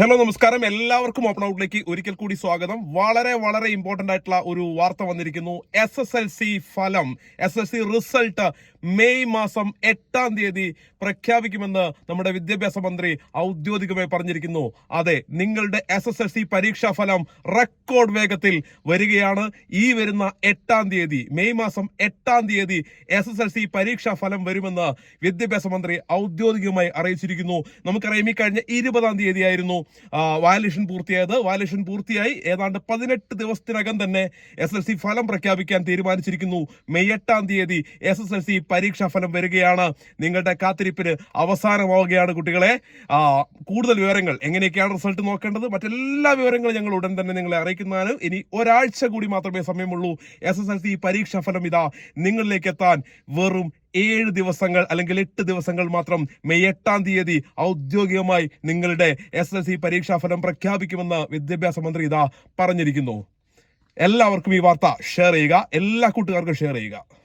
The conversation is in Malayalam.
ഹലോ നമസ്കാരം. എല്ലാവർക്കും ഓപ്പൺ ഔട്ടിലേക്ക് ഒരിക്കൽ കൂടി സ്വാഗതം. വളരെ വളരെ ഇമ്പോർട്ടന്റ് ആയിട്ടുള്ള ഒരു വാർത്ത വന്നിരിക്കുന്നു. എസ് എസ് എൽ സി ഫലം S S C result May മാസം എട്ടാം തീയതി പ്രഖ്യാപിക്കുമെന്ന് നമ്മുടെ വിദ്യാഭ്യാസ മന്ത്രി ഔദ്യോഗികമായി പറഞ്ഞിരിക്കുന്നു. അതെ നിങ്ങളുടെ എസ് എസ് എൽ സി പരീക്ഷാ ഫലം റെക്കോർഡ് വേഗത്തിൽ വരികയാണ്. ഈ വരുന്ന എട്ടാം തീയതി മെയ് മാസം എട്ടാം തീയതി എസ് എസ് എൽ സി പരീക്ഷാ ഫലം വരുമെന്ന് വിദ്യാഭ്യാസ മന്ത്രി ഔദ്യോഗികമായി അറിയിച്ചിരിക്കുന്നു. നമുക്കറിയാം ഈ കഴിഞ്ഞ ഇരുപതാം തീയതി ആയിരുന്നു വാലേഷൻ പൂർത്തിയായത്. വാലേഷൻ പൂർത്തിയായി. ഏതാണ്ട് പതിനെട്ട് ദിവസത്തിനകം തന്നെ എസ് എൽ സി ഫലം പ്രഖ്യാപിക്കാൻ തീരുമാനിച്ചിരിക്കുന്നു. മെയ് എട്ടാം തീയതി എസ് എസ് എൽ സി പരീക്ഷാ ഫലം വരികയാണ്. നിങ്ങളുടെ കാത്തിരിപ്പിന് അവസാനമാവുകയാണ് കുട്ടികളെ. കൂടുതൽ വിവരങ്ങൾ എങ്ങനെയൊക്കെയാണ് റിസൾട്ട് നോക്കേണ്ടത്? മറ്റെല്ലാ വിവരങ്ങളും ഞങ്ങൾ ഉടൻ തന്നെ നിങ്ങളെ അറിയിക്കുന്നതാണ്. ഇനി ഒരാഴ്ച കൂടി മാത്രമേ സമയമുള്ളൂ. എസ് എസ് എൽ സി പരീക്ഷാ ഫലം ഇതാ നിങ്ങളിലേക്ക് എത്താൻ വെറും ഏഴ് ദിവസങ്ങൾ അല്ലെങ്കിൽ എട്ട് ദിവസങ്ങൾ മാത്രം മെയ് എട്ടാം തീയതി ഔദ്യോഗികമായി നിങ്ങളുടെ എസ് എസ് സി പരീക്ഷാ ഫലം പ്രഖ്യാപിക്കുമെന്ന് വിദ്യാഭ്യാസ മന്ത്രി ഇതാ പറഞ്ഞിരിക്കുന്നു. എല്ലാവർക്കും ഈ വാർത്ത ഷെയർ ചെയ്യുക. എല്ലാ കൂട്ടുകാർക്കും ഷെയർ ചെയ്യുക.